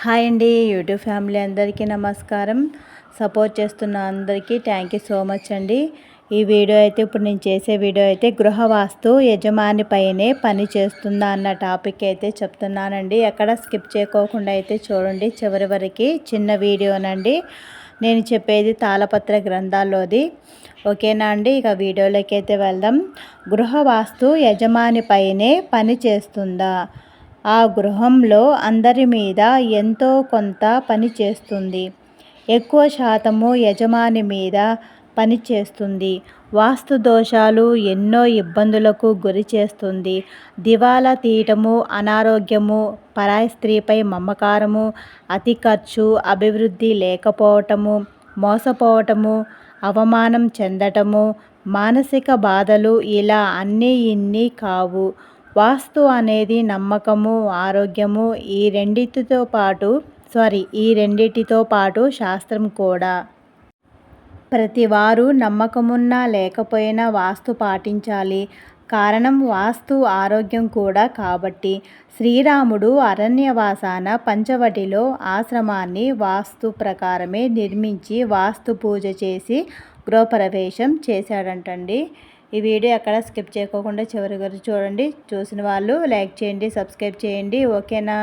Hi అండి YouTube family అందరికీ నమస్కారం. సపోర్ట్ చేస్తున్న అందరికీ థ్యాంక్ యూ సో మచ్ అండి. ఈ వీడియో అయితే ఇప్పుడు నేను చేసే వీడియో అయితే గృహవాస్తు యజమాని పైనే పని చేస్తుందా అన్న టాపిక్ అయితే చెప్తున్నానండి. ఎక్కడ స్కిప్ చేయకోకుండా అయితే చూడండి చివరి వరకు చిన్న వీడియోనండి. నేను చెప్పేది తాళపత్ర గ్రంథాల్లోది. ఓకేనా అండి? ఇక వీడియోలోకి అయితే వెళ్దాం. గృహవాస్తు యజమాని పైనే పని చేస్తుందా? ఆ గృహంలో అందరి మీద ఎంతో కొంత పని చేస్తుంది. ఎక్కువ శాతము యజమాని మీద పనిచేస్తుంది వాస్తు దోషాలు ఎన్నో ఇబ్బందులకు గురి చేస్తుంది. దివాలా తీయటము అనారోగ్యము పరాయి స్త్రీపై మమకారము అతి ఖర్చు అభివృద్ధి లేకపోవటము మోసపోవటము అవమానం చెందటము మానసిక బాధలు ఇలా అన్నీ ఇన్ని కావు. వాస్తు అనేది నమ్మకము ఆరోగ్యము ఈ రెండింటితో పాటు సారీ ఈ రెండింటితో పాటు శాస్త్రం కూడా. ప్రతి వారు నమ్మకమున్నా లేకపోయినా వాస్తు పాటించాలి. కారణం వాస్తు ఆరోగ్యం కూడా కాబట్టి. శ్రీరాముడు అరణ్యవాసాన పంచవటిలో ఆశ్రమాన్ని వాస్తు ప్రకారమే నిర్మించి వాస్తు పూజ చేసి గృహప్రవేశం చేశాడంటండి. ఈ వీడియో ఎక్కడ స్కిప్ చేయకోకుండా చివరి వరకు చూడండి. చూసిన వాళ్ళు లైక్ చేయండి సబ్స్క్రైబ్ చేయండి. ఓకేనా?